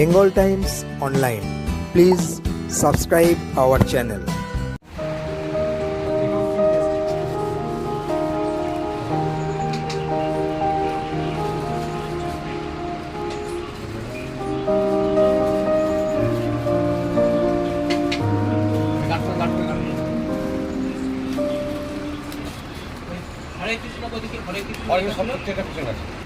Bengal times online please subscribe our channel Hare Krishna Hare Krishna? Hare Krishna সব থেকে পিছনে আছে।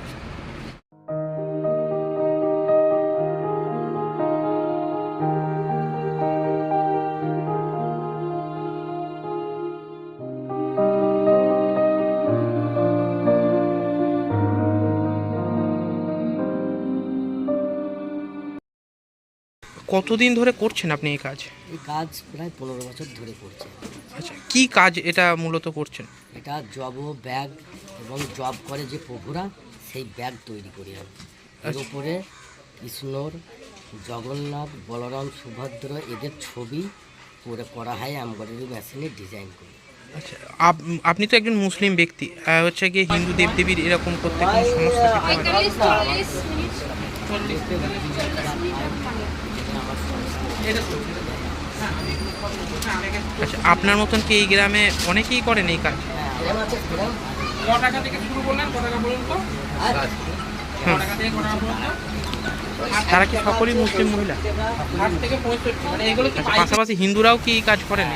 কতদিন ধরে করছেন আপনি এই কাজ? এই কাজ প্রায় পনেরো বছর ধরে করছে। আচ্ছা কি কাজ এটা মূলত করছেন? এটা জব ব্যাগ এবং জব করে যে প্রভুরা সেই ব্যাগ তৈরি করি আমি। এর উপরে কৃষ্ণর জগন্নাথ বলরাম সুভদ্র এদের ছবি করে করা হয় এমব্রয়ডারি মেশিনে ডিজাইন করি। আচ্ছা আপ- আপনি তো একজন মুসলিম ব্যক্তি। হচ্ছে গিয়ে হিন্দু দেবদেবীর এরকম করতে কোনো সমস্যা আচ্ছা আপনার মতন কি এই গ্রামে অনেকেই করেন এই কাজ? তারা কি সকলেই মুসলিম মহিলা? এগুলো পাশাপাশি হিন্দুরাও কি কাজ করেন?